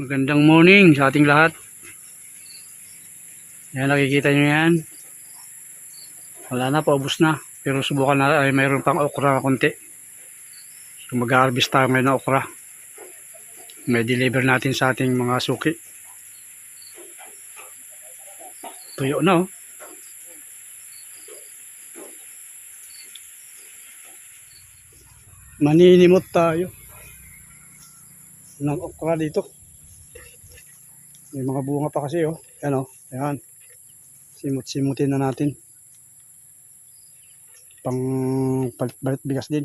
Magandang morning sa ating lahat. Yan, nakikita nyo yan. Wala na, paubos na. Pero subukan na, ay mayroon pang okra na konti. So mag-harvest tayo ngayon ng okra. May deliver natin sa ating mga suki. Tuyo na oh. Maninimot tayo ng okra dito. May mga bunga pa kasi oh. Yan oh. Yan. Simut-simutin na natin. Pang balit bigas din.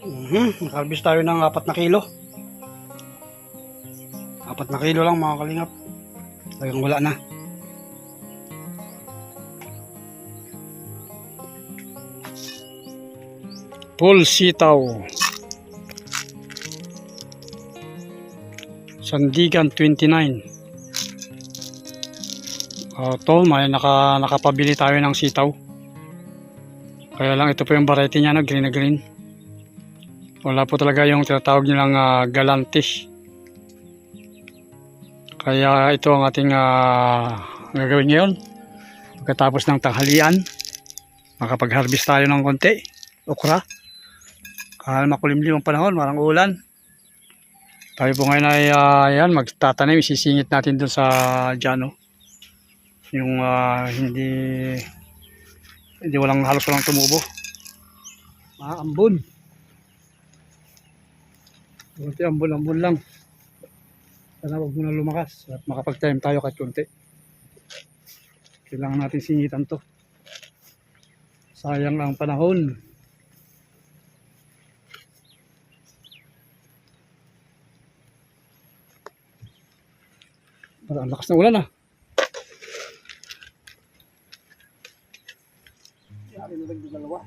Mhm, Nakarbis tayo ng apat na kilo. Apat na kilo lang mga kalingap. Talagang wala na. Full sitaw. Sandigan 29. Uh, to, may naka, nakapabili tayo ng sitaw. Kaya lang ito po yung variety niya na green na green. Wala po talaga yung tinatawag nilang uh, galantis. Kaya ito ang ating ah, gagawin ngayon. Pagkatapos ng tanghalian, makapag-harvest tayo ng konti. Okra. Kahal makulimlim ang panahon, marang ulan. Tayo po ngayon ay ah, yan, magtatanim, isisingit natin doon sa Jano. Yung ah, hindi hindi walang halos walang tumubo. Mga ambon. Kunti ambon-ambon lang. Sana huwag muna lumakas at makapag-time tayo kahit kunti. Kailangan natin singitan to. Sayang ang panahon. Parang ang lakas ng ulan ah. Yari na lang dalawa.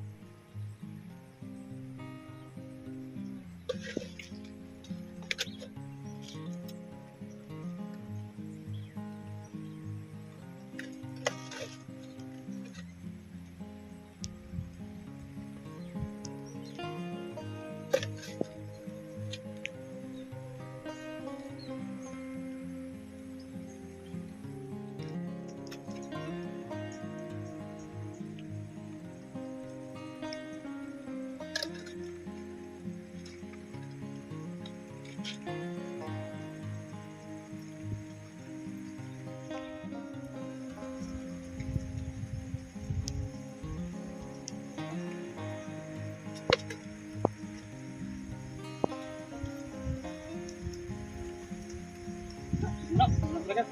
tagal.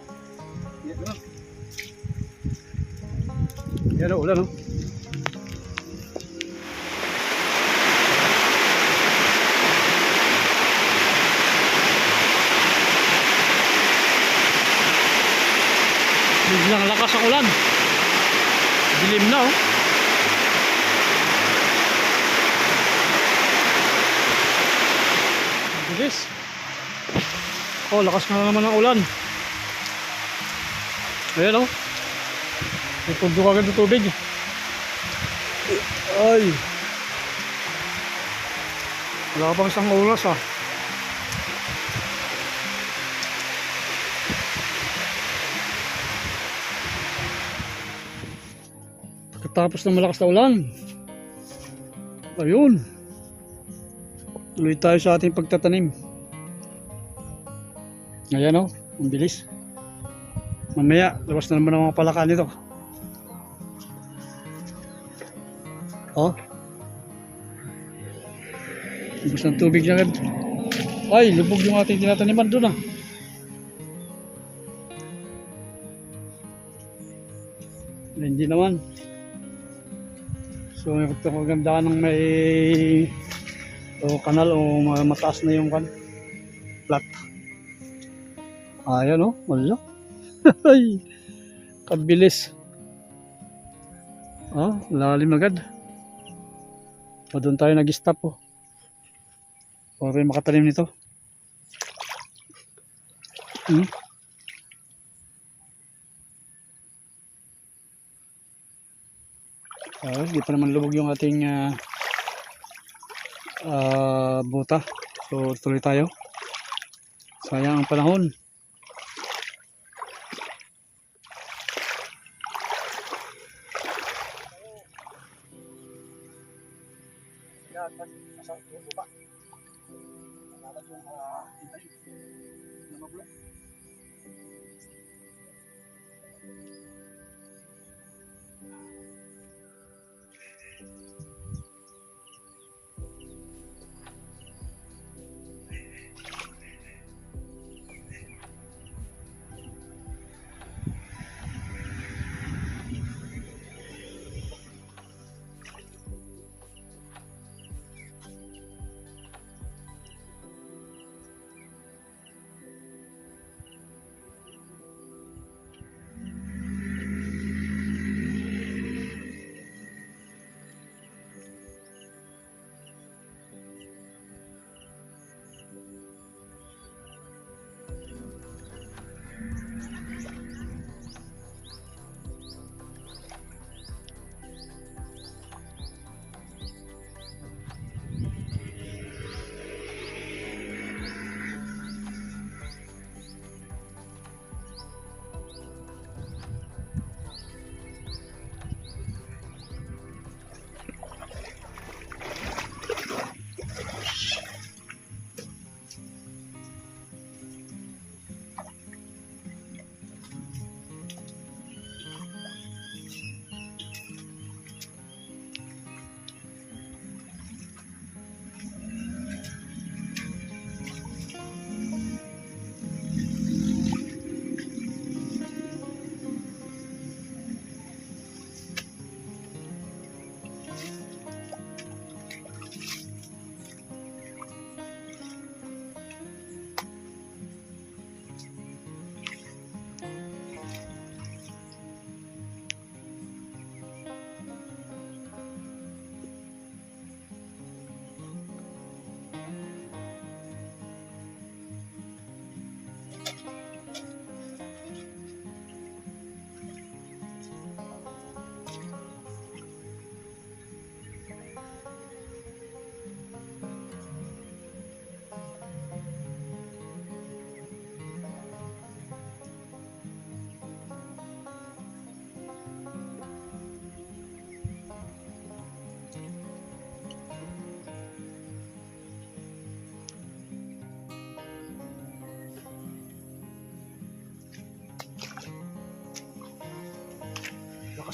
Yan o. O, ulan o. Biglang lakas ang ulan. Dilim na oh. Bilis. Oh, lakas na naman ang ulan. Ayan oh. May tuldok agad ng tubig. Ay. Wala pang isang oras ah. Pagkatapos ng malakas na ulan. Ayun. Tuloy tayo sa ating pagtatanim. Ayan o, ang bilis. Mamaya, labas na naman ang mga palaka nito. Oh. Ibus ng tubig na agad. Ay, lubog yung ating tinataniman doon ah. Hindi naman. So, may kaganda ng may o kanal o ma- mataas na yung kan flat. Ayan oh, wala. Ay, kabilis. Ah, lalim agad. Pa doon tayo nag-stop oh. Para tayo makatanim nito. Hmm? Ah, hindi pa naman lubog yung ating ah, ah, buta. So, tuloy tayo. Sayang ang panahon.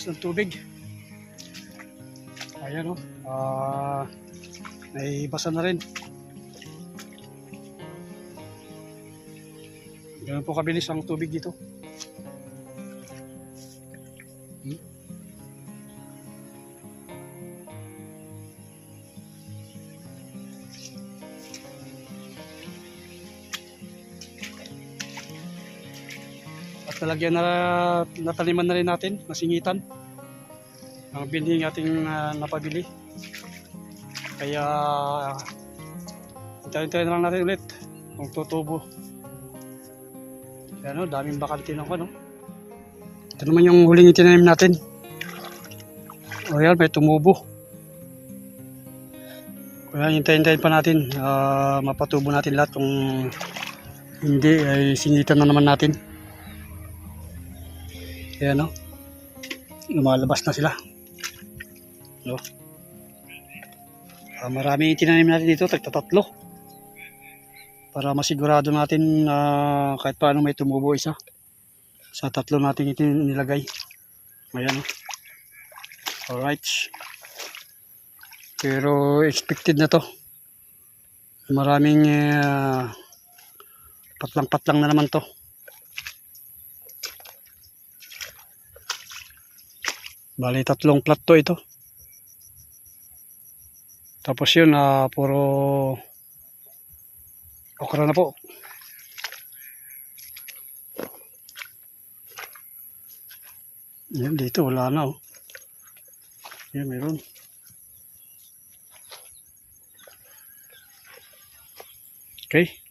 Ng tubig. Ayan o. Ah, may basa na rin. Ganun po kabilis ang tubig dito. Talagyan na nataniman na rin natin, masingitan. Ang binhing ating ah, napabili. Kaya hintayin-hintayin na lang natin ulit kung tutubo. Kaya ano, daming bakante ng ano. Ito naman yung huling itinanim natin. O yan, may tumubo. Kaya hintayin-hintayin pa natin. ah, mapatubo natin lahat kung hindi ay singitan na naman natin. Kaya no, lumalabas na sila. No? Ah, marami yung tinanim natin dito, tagtatatlo. Para masigurado natin na kahit paano may tumubo isa. Sa tatlo natin ito nilagay. Ayan. Alright. Pero expected na to. Maraming ah, patlang-patlang na naman to. Bali, tatlong plat to ito. Tapos yun, ah, puro okra na po. Yan, dito wala na oh. Yan, meron. Okay.